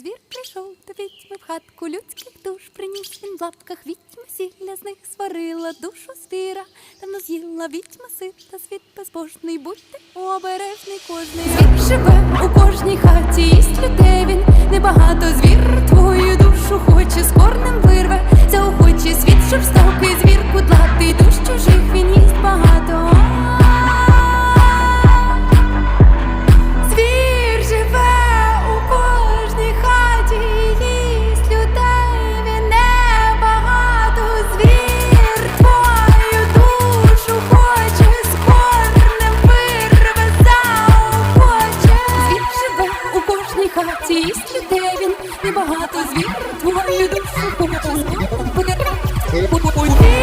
Звір прийшов до відьми в хатку людських душ, приніс він в лапках відьма сілля з них сварила душу звіра, давно з'їла відьма сита, світ безбожний, будьте обережний кожний. Звір живе у кожній хаті, їсть людей він небагато звір хаті їсть де він, небагато звір твою душу, побачив, буде. Так,